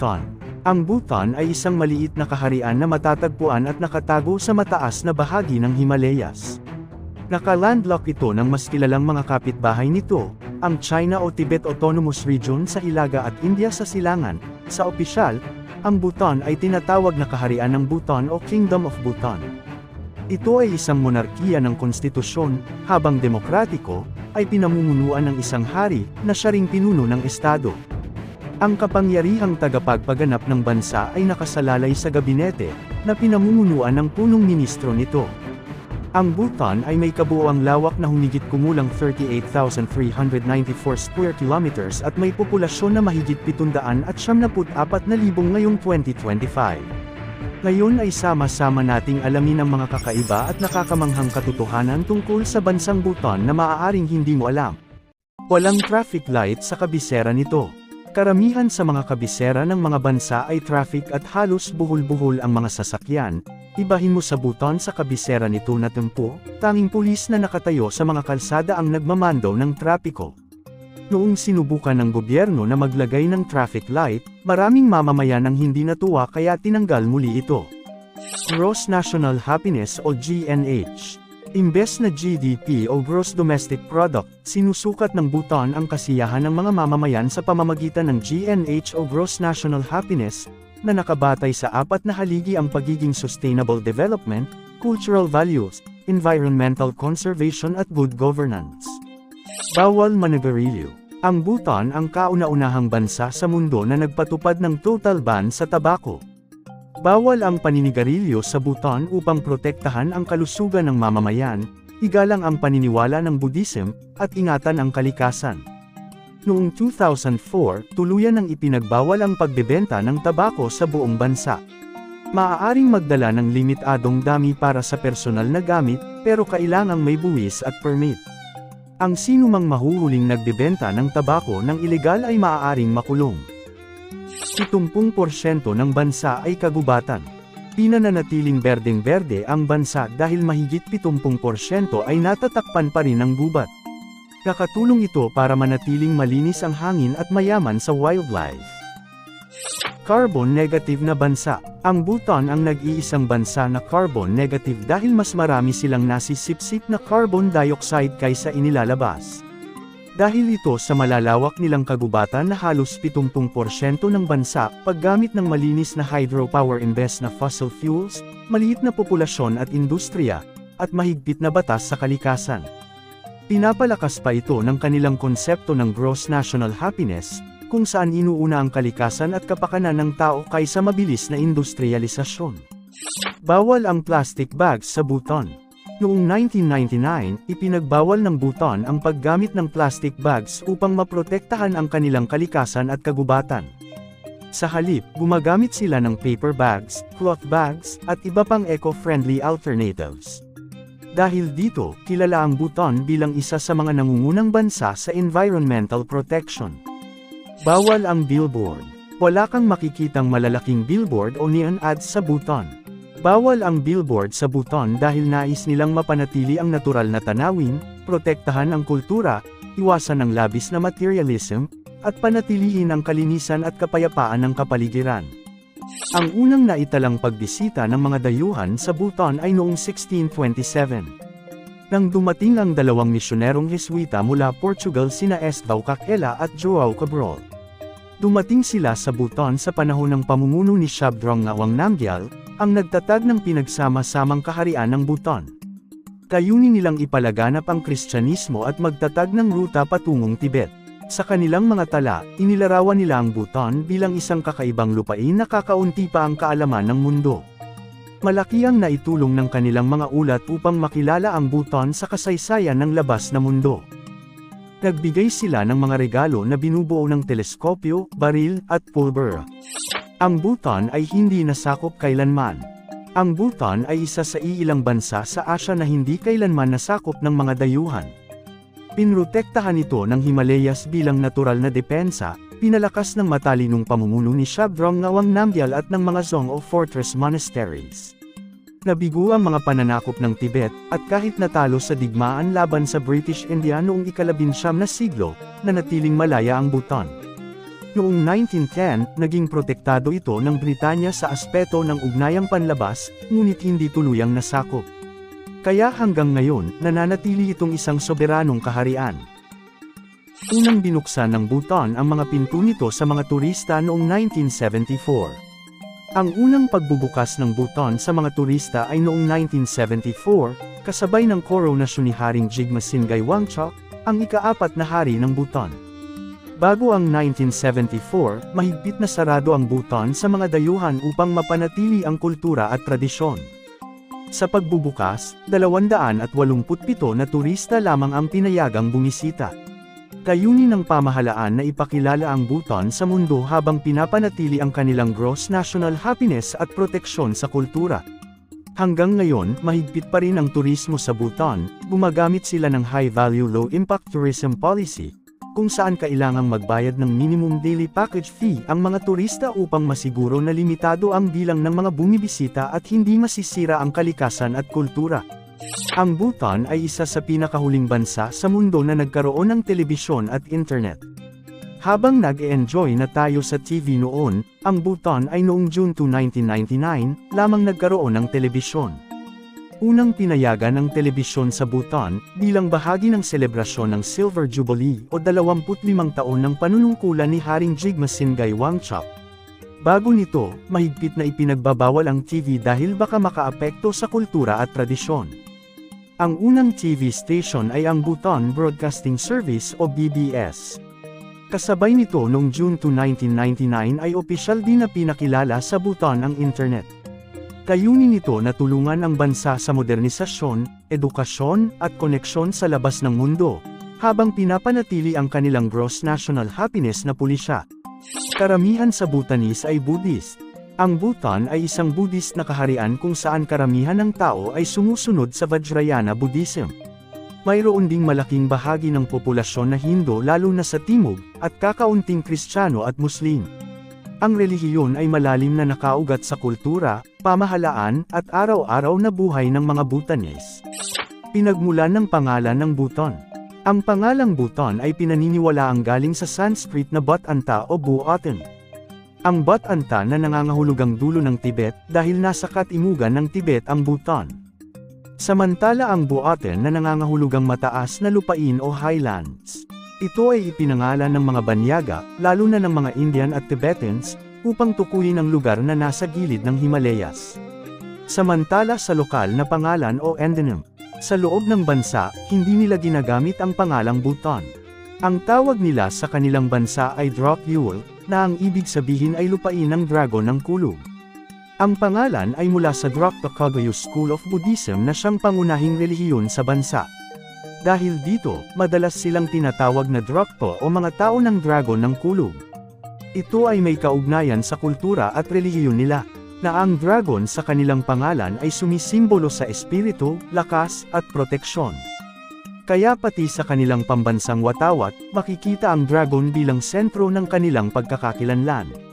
Bhutan. Ang Bhutan ay isang maliit na kaharian na matatagpuan at nakatago sa mataas na bahagi ng Himalayas. Nakalandlock ito ng mas kilalang mga kapitbahay nito, ang China o Tibet Autonomous Region sa Hilaga at India sa Silangan. Sa opisyal, ang Bhutan ay tinatawag na kaharian ng Bhutan o Kingdom of Bhutan. Ito ay isang monarkiya ng konstitusyon, habang demokratiko, ay pinamumunuan ng isang hari, na siya ring pinuno ng estado. Ang kapangyarihang tagapagpaganap ng bansa ay nakasalalay sa gabinete, na pinamumunuan ng punong ministro nito. Ang Bhutan ay may kabuoang lawak na humigit kumulang 38,394 square kilometers at may populasyon na mahigit 700 at 74,000 ngayong 2025. Ngayon ay sama-sama nating alamin ang mga kakaiba at nakakamanghang katotohanan tungkol sa bansang Bhutan na maaaring hindi mo alam. Walang traffic light sa kabisera nito. Karamihan sa mga kabisera ng mga bansa ay traffic at halos buhol-buhol ang mga sasakyan. Ibahin mo sa Bhutan sa kabisera nito na tempo, tanging pulis na nakatayo sa mga kalsada ang nagmamando ng trapiko. Noong sinubukan ng gobyerno na maglagay ng traffic light, maraming mamamayan ang hindi natuwa kaya tinanggal muli ito. Gross National Happiness o GNH Imbes na GDP o Gross Domestic Product, sinusukat ng Bhutan ang kasiyahan ng mga mamamayan sa pamamagitan ng GNH o Gross National Happiness, na nakabatay sa apat na haligi ang pagiging sustainable development, cultural values, environmental conservation at good governance. Bawal manigarilyo. Ang Bhutan ang kauna-unahang bansa sa mundo na nagpatupad ng total ban sa tabako. Bawal ang paninigarilyo sa Bhutan upang protektahan ang kalusugan ng mamamayan, igalang ang paniniwala ng Buddhism, at ingatan ang kalikasan. Noong 2004, tuluyan ng ipinagbawal ang pagbebenta ng tabako sa buong bansa. Maaaring magdala ng limitadong dami para sa personal na gamit, pero kailangang may buwis at permit. Ang sinumang mahuhuling nagbebenta ng tabako ng ilegal ay maaaring makulong. 70% ng bansa ay kagubatan. Pinananatiling berdeng-berde ang bansa dahil mahigit 70% ay natatakpan pa rin ng gubat. Nakatulong ito para manatiling malinis ang hangin at mayaman sa wildlife. Carbon negative na bansa. Ang Bhutan ang nag-iisang bansa na carbon negative dahil mas marami silang nasisipsip na carbon dioxide kaysa inilalabas. Dahil ito sa malalawak nilang kagubatan na halos 70% ng bansa, paggamit ng malinis na hydropower imbes na fossil fuels, maliit na populasyon at industriya, at mahigpit na batas sa kalikasan. Pinapalakas pa ito ng kanilang konsepto ng gross national happiness, kung saan inuuna ang kalikasan at kapakanan ng tao kaysa mabilis na industrialisasyon. Bawal ang plastic bags sa Bhutan. Noong 1999, ipinagbawal ng Bhutan ang paggamit ng plastic bags upang maprotektahan ang kanilang kalikasan at kagubatan. Sa halip, gumagamit sila ng paper bags, cloth bags, at iba pang eco-friendly alternatives. Dahil dito, kilala ang Bhutan bilang isa sa mga nangungunang bansa sa environmental protection. Bawal ang billboard. Wala kang makikitang malalaking billboard o neon ads sa Bhutan. Bawal ang billboard sa Bhutan dahil nais nilang mapanatili ang natural na tanawin, protektahan ang kultura, iwasan ang labis na materialism, at panatilihin ang kalinisan at kapayapaan ng kapaligiran. Ang unang naitalang pagbisita ng mga dayuhan sa Bhutan ay noong 1627. Nang dumating ang dalawang misyonerong Jesuita mula Portugal sina Estevao Kakela at Joao Cabral. Dumating sila sa Bhutan sa panahon ng pamumuno ni Shabdrung Ngawang Namgyal, ang nagtatag ng pinagsama-samang kaharian ng Bhutan. Kayunin nilang ipalaganap ang Kristyanismo at magtatag ng ruta patungong Tibet. Sa kanilang mga tala, inilarawan nila ang Bhutan bilang isang kakaibang lupain na kakaunti pa ang kaalaman ng mundo. Malaki ang naitulong ng kanilang mga ulat upang makilala ang Bhutan sa kasaysayan ng labas na mundo. Nagbigay sila ng mga regalo na binubuo ng teleskopyo, baril, at pulver. Ang Bhutan ay hindi nasakop kailanman. Ang Bhutan ay isa sa iilang bansa sa Asya na hindi kailanman nasakop ng mga dayuhan. Pinrotektahan ito ng Himalayas bilang natural na depensa, pinalakas ng matalinong pamumuno ni Shabdrung Ngawang Namgyal at ng mga Zong o Fortress Monasteries. Nabigo ang mga pananakop ng Tibet, at kahit natalo sa digmaan laban sa British India noong ikalabinsyam na siglo, nanatiling malaya ang Bhutan. Noong 1910, naging protektado ito ng Britanya sa aspeto ng ugnayang panlabas, ngunit hindi tuluyang nasakop. Kaya hanggang ngayon, nananatili itong isang soberanong kaharian. Unang binuksan ng Bhutan ang mga pinto nito sa mga turista noong 1974. Ang unang pagbubukas ng Bhutan sa mga turista ay noong 1974, kasabay ng koronasyon ni Haring Jigme Singay Wangchuk, ang ikaapat na hari ng Bhutan. Bago ang 1974, mahigpit na sarado ang Bhutan sa mga dayuhan upang mapanatili ang kultura at tradisyon. Sa pagbubukas, 287 na turista lamang ang pinayagang bumisita. Kayunin ng pamahalaan na ipakilala ang Bhutan sa mundo habang pinapanatili ang kanilang gross national happiness at proteksyon sa kultura. Hanggang ngayon, mahigpit pa rin ang turismo sa Bhutan, gumagamit sila ng high-value low-impact tourism policy, kung saan kailangang magbayad ng minimum daily package fee ang mga turista upang masiguro na limitado ang bilang ng mga bumibisita at hindi masisira ang kalikasan at kultura. Ang Bhutan ay isa sa pinakahuling bansa sa mundo na nagkaroon ng telebisyon at internet. Habang nag-e-enjoy na tayo sa TV noon, ang Bhutan ay noong June 2, 1999, lamang nagkaroon ng telebisyon unang pinayagan ng telebisyon sa Bhutan, bilang bahagi ng selebrasyon ng Silver Jubilee o 25 taon ng panunungkulan ni Haring Jigme Singay Wangchuk. Bago nito, mahigpit na ipinagbabawal ang TV dahil baka makaapekto sa kultura at tradisyon. Ang unang TV station ay ang Bhutan Broadcasting Service o BBS. Kasabay nito noong June 2, 1999 ay opisyal din na pinakilala sa Bhutan ang Internet. Kayunin nito na tulungan ang bansa sa modernisasyon, edukasyon, at koneksyon sa labas ng mundo, habang pinapanatili ang kanilang gross national happiness na pulisya. Karamihan sa Bhutanese ay Buddhist. Ang Bhutan ay isang Buddhist na kaharian kung saan karamihan ng tao ay sumusunod sa Vajrayana Buddhism. Mayroon ding malaking bahagi ng populasyon na Hindu lalo na sa Timog, at kakaunting Kristiyano at Muslim. Ang relihiyon ay malalim na nakaugat sa kultura, pamahalaan, at araw-araw na buhay ng mga Bhutanese. Pinagmulan ng pangalan ng Bhutan. Ang pangalang Bhutan ay pinaniniwala ang galing sa Sanskrit na Bat-anta o Buatan. Ang Bat-anta na nangangahulugang dulo ng Tibet dahil nasa katimugan ng Tibet ang Bhutan. Samantala ang Buatan na nangangahulugang mataas na lupain o highlands. Ito ay ipinangalan ng mga Banyaga, lalo na ng mga Indian at Tibetans, upang tukuyin ang lugar na nasa gilid ng Himalayas. Samantala sa lokal na pangalan o endonym, sa loob ng bansa, hindi nila ginagamit ang pangalang Bhutan. Ang tawag nila sa kanilang bansa ay Drop Yule, na ang ibig sabihin ay lupain ng dragon ng kulog. Ang pangalan ay mula sa Drop Kagyu School of Buddhism na siyang pangunahing relihiyon sa bansa. Dahil dito, madalas silang tinatawag na Drakpo o mga tao ng dragon ng kulog. Ito ay may kaugnayan sa kultura at relihiyon nila, na ang dragon sa kanilang pangalan ay sumisimbolo sa espiritu, lakas, at proteksyon. Kaya pati sa kanilang pambansang watawat, makikita ang dragon bilang sentro ng kanilang pagkakakilanlan.